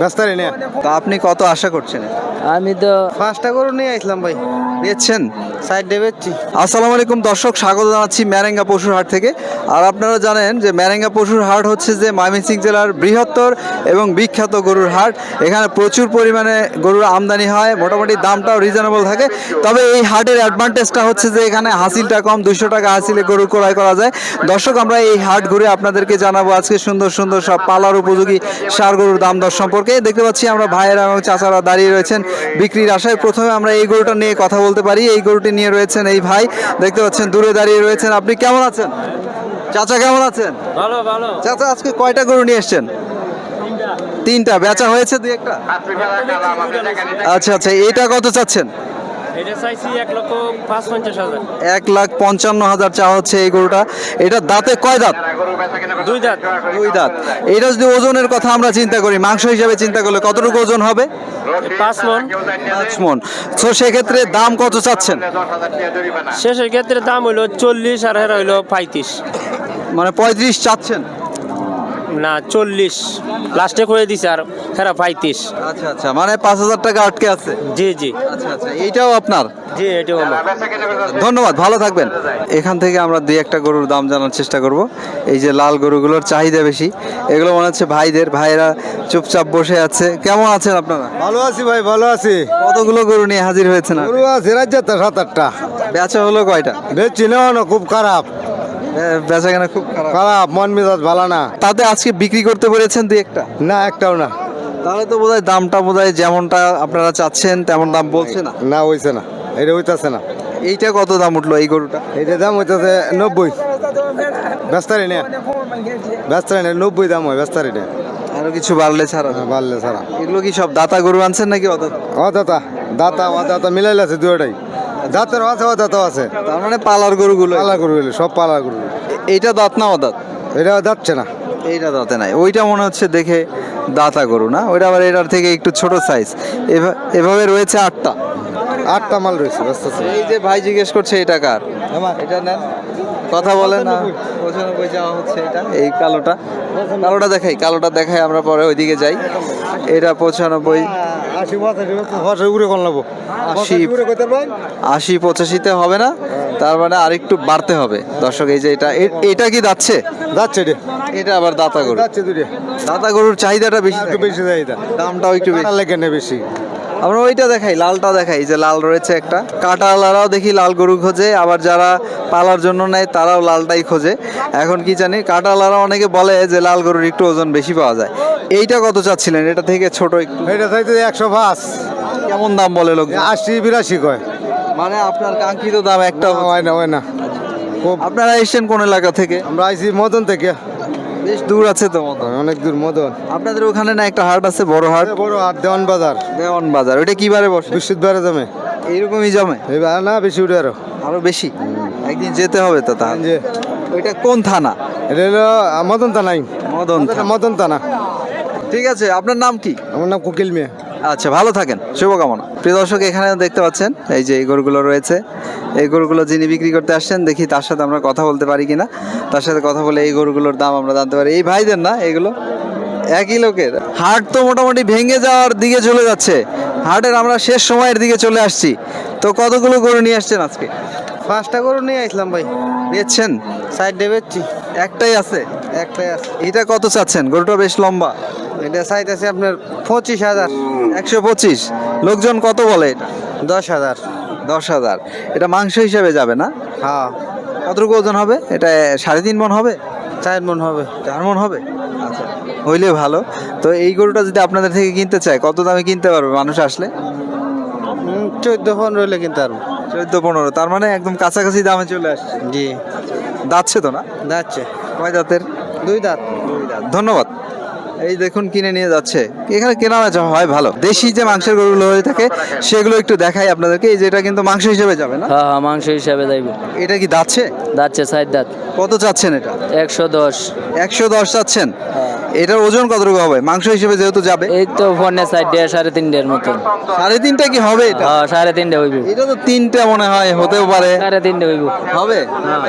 ব্যস্তারি নিয়ে। তো আপনি কত আশা করছেন? আমি তো পাঁচটা গরু নিয়ে আসলাম ভাই। বেচছি আসসালামু আলাইকুম দর্শক, স্বাগত জানাচ্ছি ম্যারেঙ্গা পশুর হাট থেকে। আর আপনারা জানেন যে ম্যারেঙ্গা পশুর হাট হচ্ছে যে ময়মনসিংহ জেলার বৃহত্তর এবং বিখ্যাত গরুর হাট। এখানে প্রচুর পরিমাণে গরুর আমদানি হয়, মোটামুটি দামটাও রিজনেবল থাকে। তবে এই হাটের অ্যাডভান্টেজটা হচ্ছে যে এখানে হাসিলটা কম দুশো টাকা হাসিলে গরু ক্রয় করা যায়। দর্শক, আমরা এই হাট ঘুরে আপনাদেরকে জানাব আজকে সুন্দর সুন্দর সব পালার উপযোগী সার গরুর দাম দর সম্পর্কে। দেখতে পাচ্ছি আমরা ভাইয়েরা এবং চাচারা দাঁড়িয়ে রয়েছেন বিক্রির আশায়। প্রথমে আমরা এই গরুটা নিয়ে কথা বলতে পারি। এই গরুটি নিয়ে রয়েছেন এই ভাই। দেখতে পাচ্ছেন দূরে দাঁড়িয়ে রয়েছেন। আপনি কেমন আছেন? চাচা কেমন আছেন? ভালো ভালো। চাচা আজকে কয়টা গরু নিয়ে এসছেন? তিনটা। বেচা হয়েছে দুই একটা? আচ্ছা আচ্ছা এটা কত চাচ্ছেন? এক লাখ পঞ্চান্ন হাজার চা হচ্ছে এই গরুটা। এটা দাঁতে কয় দাঁত? দুই দাঁত। দুই দাঁত। এটা যদি ওজনের কথা আমরা চিন্তা করি মাংস হিসাবে চিন্তা করলে কতটুকু ওজন হবে? পাঁচ মন। পাঁচ মন। তো সেক্ষেত্রে দাম কত চাচ্ছেন? শেষের ক্ষেত্রে দাম হইল চল্লিশ আর হেরা হইল পঁয়ত্রিশ। মানে পঁয়ত্রিশ চাচ্ছেন? না চল্লিশ। লাস্টে করে দিছে আর হেরা পঁয়ত্রিশ। আচ্ছা আচ্ছা মানে পাঁচ হাজার টাকা আটকে আছে। জি জি। আচ্ছা আচ্ছা এইটাও আপনার? জি এটাও আমার। ধন্যবাদ ভালো থাকবেন। এখান থেকে আমরা দুই একটা গরুর দাম জানার চেষ্টা করব। এই যে লাল গরুগুলোর চাহিদা বেশি এগুলো মনে হচ্ছে ভাইদের ভাইরা চুপচাপ বসে আছে। কেমন আছেন আপনারা? ভালো আছি ভাই ভালো আছি। কতগুলো গরু নিয়ে হাজির হয়েছেন? গরু আছে রাজ্যতে সাত আটটা। বেচা হলো কয়টা? বেচছি না না খুব খারাপ। বেচা কেনা খুব খারাপ। খারাপ মন মেজাজ ভালো না। তাতে আজকে বিক্রি করতে পেরেছেন দুই একটা? না একটাও না। তাহলে তো বোধহয় দামটা বোধহয় যেমনটা আপনারা চাচ্ছেন তেমন দাম বলছে না। না হইছে না। এটা হইতাছে না। এইটা কত দাম উঠল এই গরুটা? এটা দাম হইতাছে নব্বই। ব্যস্তারি নিয়ে ব্যস্তারি নিয়ে নব্বই দাম হয় ব্যস্তারি নিয়ে আরও কিছু বাড়লে ছাড়া। যাবে। বাড়লে ছাড়া। এগুলো কি সব দাতা গরু আনছেন নাকি অত ও দাতা দাতা ও দাতা মিলাইলে আছে দুটাই দাঁতের আছে দাতাও আছে। তার মানে পালার গরুগুলো। পালা গরু হইলে, সব পালার গরু এইটা দাঁত না অদাঁত? এটা যাচ্ছে না। এইটা দাঁতে নাই। ওইটা মনে হচ্ছে দেখে দাঁতা গরু না? ওইটা আবার এটার থেকে একটু ছোট সাইজ এভাবে রয়েছে আটটা। আটটা মাল রয়েছে এই যে ভাই জিজ্ঞেস করছে এটা কার? এটা নেন। কথা বলেন না। পঁচানব্বই যাওয়া হচ্ছে এটা। এই কালোটা। কালোটা দেখাই কালোটা দেখাই আমরা পরে ওইদিকে যাই। এটা পঁচানব্বই। আশি পঁচাশি বছর উড়ে কোন নেব আশি আশি পঁচাশিতে হবে না তার মানে আর একটু বাড়তে হবে। দর্শক এই যে এটা এটা কি যাচ্ছে? যাচ্ছে রে এটা আবার দাতা গরু। যাচ্ছে দাতা গরুর চাহিদাটা বেশি বেশি চাহিদা। দামটাও একটু বেশি। লেগে নে বেশি? আমরা ওইটা দেখাই লালটা দেখাই যে লাল রয়েছে একটা। কাটালারাও দেখি লাল গরু খোঁজে আবার যারা পালার জন্য নেয় তারাও লালটাই খোঁজে। এখন কি জানি কাটালারা অনেকে বলে যে লাল গরুর একটু ওজন বেশি পাওয়া যায়। এইটা কত চাচ্ছিলেন? এটা থেকে ছোট একটু। এটা চাইতে একশো পাঁচ। কেমন দাম বলে লোক? আশি বিরাশি কয়। মানে আপনার কাঙ্ক্ষিত দাম একটা হয় না হয় না। আপনারা এসছেন কোন এলাকা থেকে? আমরা আইসি মদন থেকে। বেশ দূর আছে তো মদন। অনেক দূর মদন। আপনাদের ওখানে না একটা হাট আছে বড় হাট? বড় হাট দেওয়ান বাজার। দেওয়ান বাজার ওইটা কিবারে বসে? বৃহস্পতিবারে জমে। এইরকমই জমে? এবার না বেশি উঠে আরও। আরও বেশি? একদিন যেতে হবে তো তাহলে। যে। ওইটা কোন থানা? এটা হলো মদন থানাই মদন। মদন থানা। ঠিক আছে আপনার নাম কি? আমার নাম কোকিল মেয়ে। আচ্ছা ভালো থাকেন। শুভকামনা। প্রিয় দর্শক এখানে দেখতে পাচ্ছেন এই যে এই গরুগুলো রয়েছে। এই গরুগুলো যিনি বিক্রি করতে আসছেন দেখি তার সাথে আমরা কথা বলতে পারি কিনা। তার সাথে কথা বলে এই গরুগুলোর দাম আমরা জানতে পারি। এই ভাইদের না এগুলো? একই লোকের। হাট তো মোটামুটি ভেঙে যাওয়ার দিকে চলে যাচ্ছে। হাটের আমরা শেষ সময়ের দিকে চলে আসছি। তো কতগুলো গরু নিয়ে আসছেন আজকে? পাঁচটা গরু নিয়ে আসলাম ভাই। নিয়েছেন? সাইড বেচছি। একটাই আছে? একটাই আছে। এটা কত চাচ্ছেন? গরুটা বেশ লম্বা। এটা আছে আপনার পঁচিশ হাজার। একশো পঁচিশ। লোকজন কত বলে এটা? দশ হাজার। দশ হাজার। এটা মাংস হিসাবে যাবে না? হ্যাঁ। কতটুকু ওজন হবে? এটা সাড়ে তিন মন হবে? চার মন হবে। চার মন হবে? আচ্ছা হইলে ভালো। তো এই গরুটা যদি আপনাদের থেকে কিনতে চায় কত দামে কিনতে পারবে মানুষ আসলে? চোদ্দ পনেরো হলে কিনতে পারব। চোদ্দ পনেরো তার মানে একদম কাছাকাছি দামে চলে আসছে। জি। যাচ্ছে তো না? যাচ্ছে কয় দাঁতের? দুই দাঁত। দুই দাঁত। ধন্যবাদ। এই দেখুন কিনে নিয়ে যাচ্ছে। এখানে কেনা বেচা হয় ভালো। দেশি যে মাংসের গরুগুলো হয়ে থাকে সেগুলো একটু দেখাই আপনাদেরকে। এই যেটা কিন্তু মাংস হিসেবে যাবে না? হ্যাঁ হ্যাঁ মাংস হিসাবে যাইব এটা কি দাচ্ছে দাচ্ছে সাইড দাঁত। কত চাচ্ছেন এটা? একশো দশ। একশো দশ চাচ্ছেন? এটার ওজন কতটুকু হবে? মাংস হিসেবে যেহেতু যাবে। এই তো ফোনে সাইডে সাড়ে তিনটের মতন সাড়ে তিনটা কি হবে এটা? হ্যাঁ সাড়ে তিনটে হইব। এটা তো তিনটা মনে হয় হতেও পারে। সাড়ে তিনটে হইব। হবে?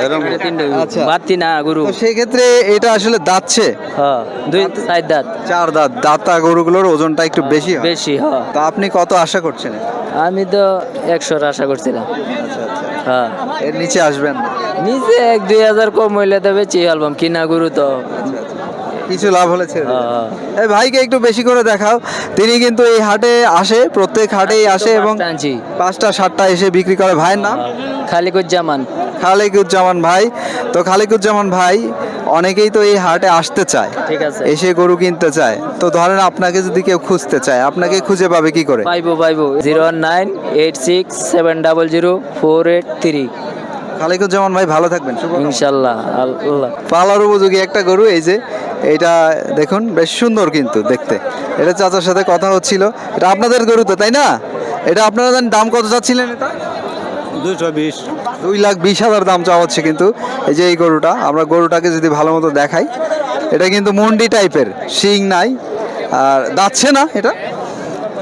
সাড়ে তিনটে হইব। আচ্ছা। বাতি না গরু। তো সেই ক্ষেত্রে এটা আসলে দাঁতছে? হ্যাঁ দুই সাইড দাঁত। চার দাঁত। দাঁতা গরুগুলোর ওজনটা একটু বেশি হয়। বেশি হ্যাঁ। তো আপনি কত আশা করছেন? আমি তো একশোর আশা করছিলাম। হ্যাঁ। এর নিচে আসবেন নিচে এক দুই হাজার কম হইলে তো বেচি অ্যালবাম কিনা গরু তো কিছু লাভ হলে ছেড়ে দিন। হ্যাঁ, এই ভাইকে একটু বেশি করে দেখাও। তিনি কিন্তু এই হাটে আসে প্রত্যেক হাটেই আসে এবং পাঁচটা পাঁচটা সাতটা এসে বিক্রি করে ভাইয়ের নাম। খালিকুজ্জামান। খালেকুজ্জামান ভাই। তো খালিকুজ্জামান ভাই অনেকেই তো এই হাটে আসতে চায়। ঠিক আছে। এসে গরু কিনতে চায়। তো ধরেন আপনাকে যদি কেউ খুঁজতে চায় আপনাকে খুঁজে পাবে কি করে? পাইবো পাইবো। Zero one nine eight six seven double zero four eight three. Khalequzzaman ভাই ভালো থাকবেন ইনশাল্লাহ আল্লাহ। পালার উপযোগী একটা গরু এই যে এটা দেখুন বেশ সুন্দর কিন্তু দেখতে। এটা চাচার সাথে কথা হচ্ছিল। এটা আপনাদের গরু তো তাই না? এটা আপনারা জানেন দাম কত চাচ্ছিলেন এটা? দুশো বিশ। দুই লাখ বিশ হাজার দাম চাওয়া হচ্ছে কিন্তু এই যে এই গরুটা। আমরা গরুটাকে যদি ভালো মতো দেখাই এটা কিন্তু মন্ডি টাইপের শিং নাই। আর দাচ্ছে না এটা?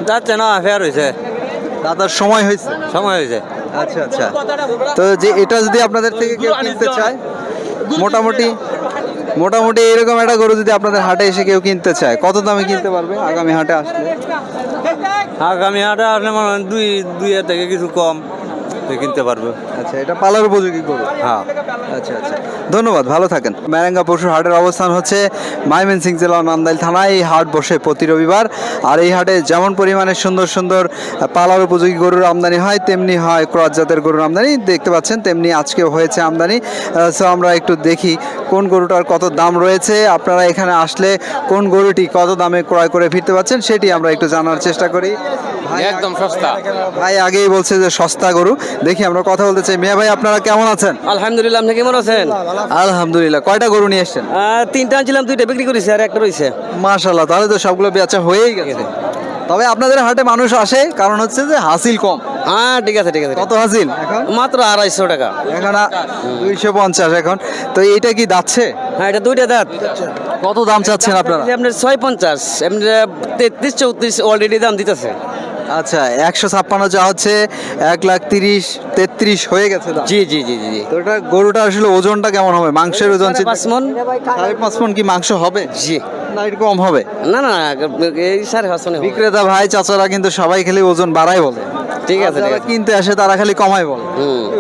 যাচ্ছে না ফেয়ার হয়েছে। দাদার সময় হয়েছে। সময় হয়েছে। আচ্ছা আচ্ছা। তো যে এটা যদি আপনাদের থেকে কেউ কিনতে চায় মোটামুটি মোটামুটি এরকম একটা গরু যদি আপনাদের হাটে এসে কেউ কিনতে চায় কত দামে কিনতে পারবে? আগামী হাটে আসলে। আগামী হাটে আসলে মানে দুই দুই থেকে কিছু কম। কিনতে পারবে আচ্ছা এটা পালার উপযোগী গরু? হ্যাঁ। আচ্ছা আচ্ছা। ধন্যবাদ ভালো থাকেন। ম্যারেঙ্গা পশুর হাটের অবস্থান হচ্ছে ময়মনসিং জেলা নান্দাইল থানায়। এই হাট বসে প্রতি রবিবার। আর এই হাটে যেমন পরিমাণে সুন্দর সুন্দর পালার উপযোগী গরুর আমদানি হয় তেমনি হয় ক্রস জাতের গরুর আমদানি। দেখতে পাচ্ছেন তেমনি আজকে হয়েছে আমদানি। সো আমরা একটু দেখি কোন গরুটার কত দাম রয়েছে। আপনারা এখানে আসলে কোন গরুটি কত দামে ক্রয় করে ফিরতে পারছেন সেটি আমরা একটু জানার চেষ্টা করি। একদম সস্তা। ভাই আগেই বলছে যে সস্তা গরু। দেখি আমরা কথা বলতে চাই। মিয়া ভাই আপনারা কেমন আছেন? আলহামদুলিল্লাহ আপনি কেমন আছেন? আলহামদুলিল্লাহ। কয়টা গরু নিয়ে এসছেন? তিনটা আনছিলাম দুইটা বিক্রি করেছি আর একটা রয়েছে। মাশাল্লাহ তাহলে তো সবগুলো বেচা হয়েই গেছে। তবে আপনাদের হাটে মানুষ আসে কারণ হচ্ছে যে হাসিল কম। হ্যাঁ ঠিক আছে ঠিক আছে। কত হাসিল এখন? মাত্র আড়াইশো টাকা। এখন দুইশো পঞ্চাশ এখন। তো এইটা কি যাচ্ছে হ্যাঁ এটা দুইটা দাঁত। কত দাম চাচ্ছেন আপনারা? আপনার ছয় পঞ্চাশ এমনি তেত্রিশ চৌত্রিশ অলরেডি দাম দিতেছে। আচ্ছা একশো ছাপ্পান্ন যা হচ্ছে এক লাখ তিরিশ তেত্রিশ হয়ে গেছে দাম। জি জি জি জি জি। তো এটা গরুটা আসলে ওজনটা কেমন হবে? মাংসের ওজন পাঁচমন পাঁচ মন। সাড়ে পাঁচ মন কি মাংস হবে? জি। না একটু কম হবে? না না এই সাড়ে পাঁচ মনে হবে। বিক্রেতা ভাই চাচারা কিন্তু সবাই খেলে ওজন বাড়াই বলে। ঠিক আছে ঠিক যারা আছে। কিনতে আসে তারা খালি কমাই বল।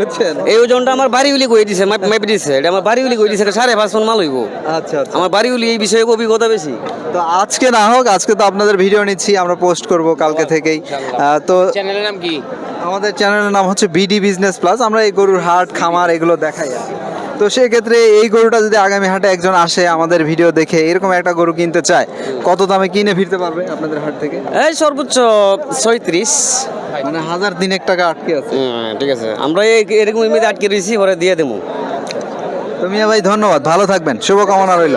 বুঝছেন? এই ওজনটা আমার বাড়ি উলি কই দিছে? মাপ দিছে। এটা আমার বাড়ি উলি কই দিছে? সাড়ে পাঁচ মন মাল হইব। আচ্ছা আচ্ছা। আমার বাড়ি উলি এই বিষয়ে অভিজ্ঞতা বেশি। তো আজকে না হোক আজকে তো আপনাদের ভিডিও নিচ্ছি আমরা পোস্ট করব কালকে থেকেই। তো চ্যানেলের নাম কি? আমাদের চ্যানেলের নাম হচ্ছে বিডি বিজনেস প্লাস আমরা এই গরুর হাট খামার এগুলো দেখাই। তো সেক্ষেত্রে এই গরুটা যদি আগামী হাটে একজন আসে আমাদের ভিডিও দেখে এরকম একটা গরু কিনতে চায় কত দামে কিনে ফিরতে পারবে আপনাদের হাট থেকে? এই সর্বোচ্চ ছয়ত্রিশ। মানে হাজার তিনেক টাকা আটকে আছে। ঠিক আছে। আমরা এরকম ইমেজ আটকে রয়েছি পরে দিয়ে দেবো। তুমি ভাই ধন্যবাদ। ভালো থাকবেন। শুভকামনা রইল।